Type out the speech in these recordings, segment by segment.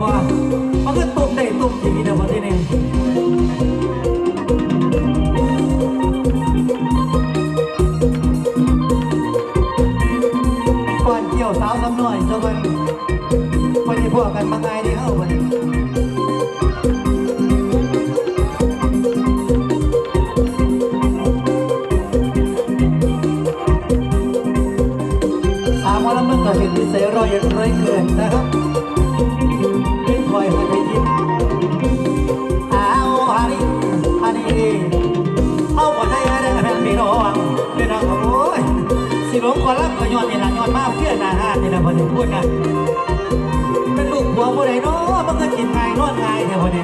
บ่มันก็ตุ่มได้ตุ่มจริงๆเดี๋ยววันที่นี่ก่อนเกี่ยวสาวสำน้อยซะมันวันนี้พวกกันมาไงดีเฮ้าวันนี้ตามาแล้วมันก็เห็นวิสัยรอยอย่างไรเกินนะครับ อยหัวใจยิ้มอ้าฮันนี่ฮันนี่เอาหัวใจให้ได้แฟนพี่น้องพี่น้องโอ้ยสิลงก่อนรับก็ย้อนนี่ละย้อนมาเพื่อนอาหารนี่ละพอดีพูดนะเป็นลูกหัวผู้ใดเนาะมันก็กินง่ายนอนง่ายแค่พอดี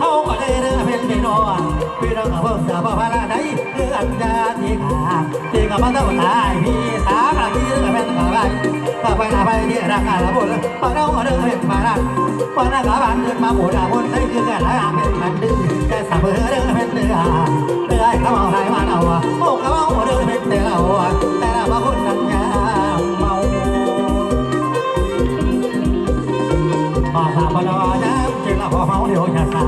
เอาก็ได้เรื่องเป็นพี่น้องพี่น้องกับเพิ่มจะพาพาได้คืออันยาที่ขาที่กับมันต้องตายพี่สามหลักที่เรื่องเป็นขา ไปถ้าไปหน้าไปที่รักกันละบุญปาเราเรื่องเป็นมาลักปาหน้าขาบานเดินมาบุญอาบุญใช้คือกันแล้วเป็นกันดื้อแค่สับเบอร์เรื่องเป็นเนื้อเนื้อเขาเอาไหนมาเอาโอ้เขาเอาเรื่องเป็นเนื้อเอาแต่ละบางคนนั่งยาเมามาสามนอน้ำจิตละหัวเมาเดียวจะตา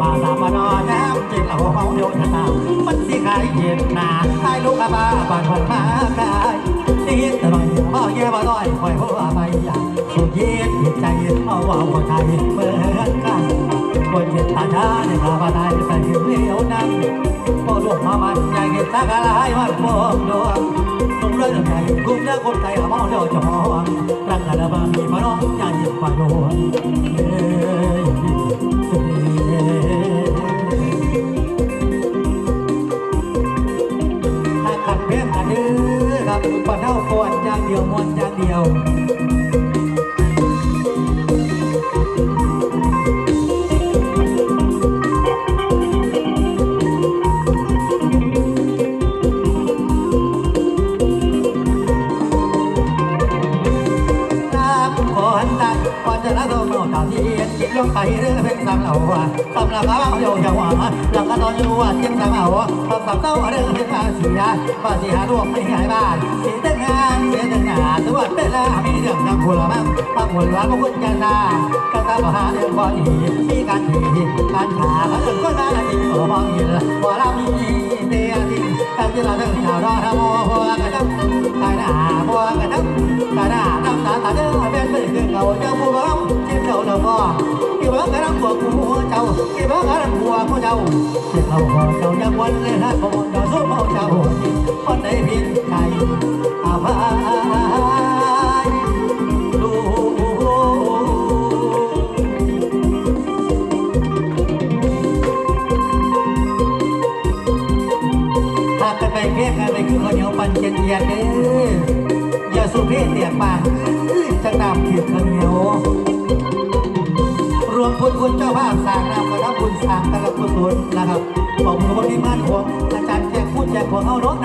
มาสามนอน้ำจิตละหัวเมาเดียวจะตามันสิขายเย็นนาขายลูกอาบ้าบ้านคนมาขา เอาว่าคนไทยเหมือนกันคนเย็นตาชาในข้าพไทยใส่เลี้ยวนั้นพอลูกมามันใหญ่เห็นสักอะไรมันมองดวงต้องเรื่องใหญ่คุ้มเนื้อคนไทยหาเมาเดียวจะมองรักกันบางมีมาน้องใหญ่ยิ่งกว่าโยนเอ้ยถ้าขัดเพียงกันเด้อครับปะเท่าก่อนจางเดียวมวนจางเดียว น้ ละโดนเอาเต่าที่จิบลงไปเรื่องเป็นสามเหล่าสำหรับเขาโยยาวหลังก็ตอนอยู่ว่าเจียงสามเหล่าสำหรับเต้าเรื่องเป็นภาษีภาษีหาร่วมไม่หายบ้านเสียตั้งงานเสียตั้งงานตัวเป็นละมีเรื่องทางผลมั่งทางผลละพวกคุณกันนากันตาหาเรื่องพอดีมีการทีการขาเรื่องก็น่าดีโอ้มองเห็นว่าเรามีเดียดีการที่เราเรื่องชาวรอทำโอ้โหกันทั้งกายหน้าบัวกันทั้ง ตัวกูเจ้ากี่บ้องกันทั้งหัวผู้เจ้าเจ้าเราเจ้ายังวันเลยนะผมเจ้าสู้เมาเจ้าคนไหนผิดใจอาภัยลูกถ้ากันไปเพียกันไปคือข้าเหนียวปันเจียนเจียนเด้ออย่าสุเพศเตียกปากจังนำผิดข้าวเหนียว คุณคุณเจ้าภาพสร้างนำกระทับคุณสร้างแต่ละกุศลนะครับขอบคุณคนที่มั่นของอาจารย์แจกพูดแจกของเขาเนาะ